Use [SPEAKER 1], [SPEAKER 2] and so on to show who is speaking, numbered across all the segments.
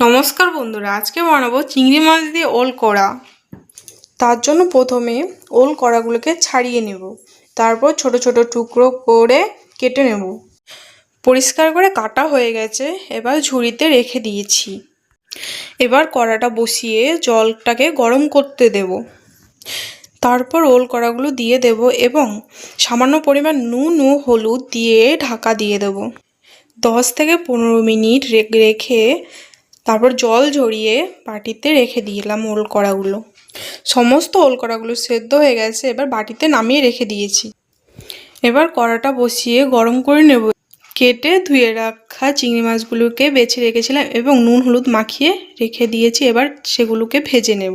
[SPEAKER 1] নমস্কার বন্ধুরা, আজকে বানাবো চিংড়ি মাছ দিয়ে ওল কড়া তার জন্য প্রথমে ওল কড়াগুলোকে ছাড়িয়ে নেব। তারপর ছোট ছোট টুকরো করে কেটে নেব। পরিষ্কার করে কাটা হয়ে গেছে, এবার ঝুড়িতে রেখে দিয়েছি। এবার কড়াটা বসিয়ে জলটাকে গরম করতে দেব। তারপর ওল কড়াগুলো দিয়ে দেব এবং সামান্য পরিমাণ নুন ও হলুদ দিয়ে ঢাকা দিয়ে দেব। দশ থেকে পনেরো মিনিট রেখে তারপর জল ঝরিয়ে বাটিতে রেখে দিলাম ওল কড়াগুলো। সমস্ত ওল কড়াগুলো সেদ্ধ হয়ে গেছে, এবার বাটিতে নামিয়ে রেখে দিয়েছি। এবার কড়াটা বসিয়ে গরম করে নেব। কেটে ধুয়ে রাখা চিংড়ি মাছগুলোকে বেছে রেখেছিলাম এবং নুন, হলুদ মাখিয়ে রেখে দিয়েছি, এবার সেগুলোকে ভেজে নেব।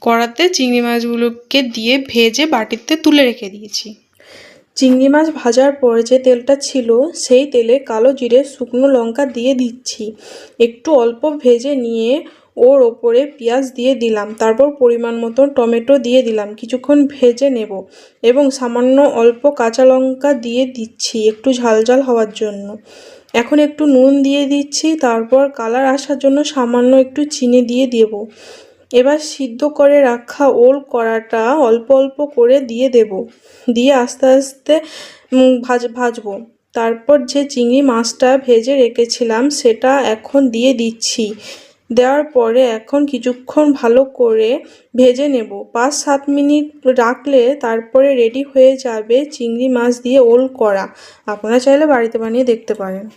[SPEAKER 1] কড়াতে চিংড়ি মাছগুলোকে দিয়ে ভেজে বাটিতে তুলে রেখে দিয়েছি। চিংড়ি মাছ ভাজার পরে যে তেলটা ছিল, সেই তেলে কালো জিরে শুকনো লঙ্কা দিয়ে দিচ্ছি। একটু অল্প ভেজে নিয়ে ওর ওপরে পেঁয়াজ দিয়ে দিলাম। তারপর পরিমাণ মতো টমেটো দিয়ে দিলাম। কিছুক্ষণ ভেজে নেব এবং সামান্য অল্প কাঁচা লঙ্কা দিয়ে দিচ্ছি একটু ঝাল ঝাল হওয়ার জন্য। এখন একটু নুন দিয়ে দিচ্ছি, তারপর কালার আসার জন্য সামান্য একটু চিনি দিয়ে দেব। এবার সিদ্ধ করে রাখা ওল কড়াটা অল্প অল্প করে দিয়ে দেব। দিয়ে আস্তে আস্তে ভাজ, ভাজবো। তারপর যে চিংড়ি মাছটা ভেজে রেখেছিলাম, সেটা এখন দিয়ে দিচ্ছি। দেওয়ার পরে এখন কিছুক্ষণ ভালো করে ভেজে নেব। পাঁচ, সাত মিনিট রাখলে তারপরে রেডি হয়ে যাবে চিংড়ি মাছ দিয়ে ওল করা। আপনারা চাইলে বাড়িতে বানিয়ে দেখতে পারেন।